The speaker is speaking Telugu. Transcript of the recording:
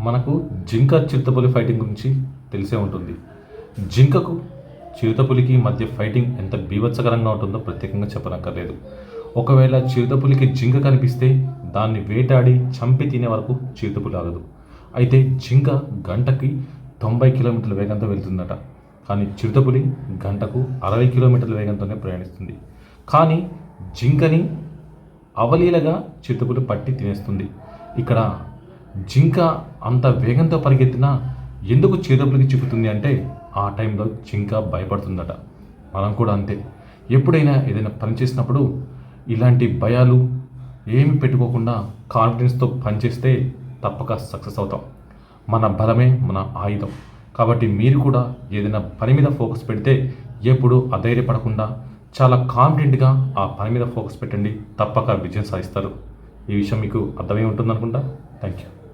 మనకు జింక చిరుతపులి ఫైటింగ్ గురించి తెలిసే ఉంటుంది. జింకకు చిరుతపులికి మధ్య ఫైటింగ్ ఎంత బీభత్సకరంగా ఉంటుందో ప్రత్యేకంగా చెప్పనక్కర్లేదు. ఒకవేళ చిరుతపులికి జింక కనిపిస్తే దాన్ని వేటాడి చంపి తినే వరకు చిరుతపులి ఆగదు. అయితే జింక గంటకి తొంభై కిలోమీటర్ల వేగంతో వెళ్తుందట. కానీ చిరుతపులి గంటకు అరవై కిలోమీటర్ల వేగంతోనే ప్రయాణిస్తుంది. కానీ జింకని అవలీలగా చిరుతపులి పట్టి తినేస్తుంది. ఇక్కడ జింక అంత వేగంతో పరిగెత్తినా ఎందుకు చిరుతపులికి చిక్కుతుంది అంటే ఆ టైంలో జింక భయపడుతుందట. మనం కూడా అంతే. ఎప్పుడైనా ఏదైనా పని చేసినప్పుడు ఇలాంటి భయాలు ఏమి పెట్టుకోకుండా కాన్ఫిడెన్స్తో పనిచేస్తే తప్పక సక్సెస్ అవుతాం. మన బలమే మన ఆయుధం. కాబట్టి మీరు కూడా ఏదైనా పని మీద ఫోకస్ పెడితే ఎప్పుడు అధైర్యపడకుండా చాలా కాన్ఫిడెంట్గా ఆ పని మీద ఫోకస్ పెట్టండి. తప్పక విజయం సాధిస్తారు. ఈ విషయం మీకు అర్థమై ఉంటుంది అనుకుంటా థ్యాంక్ యూ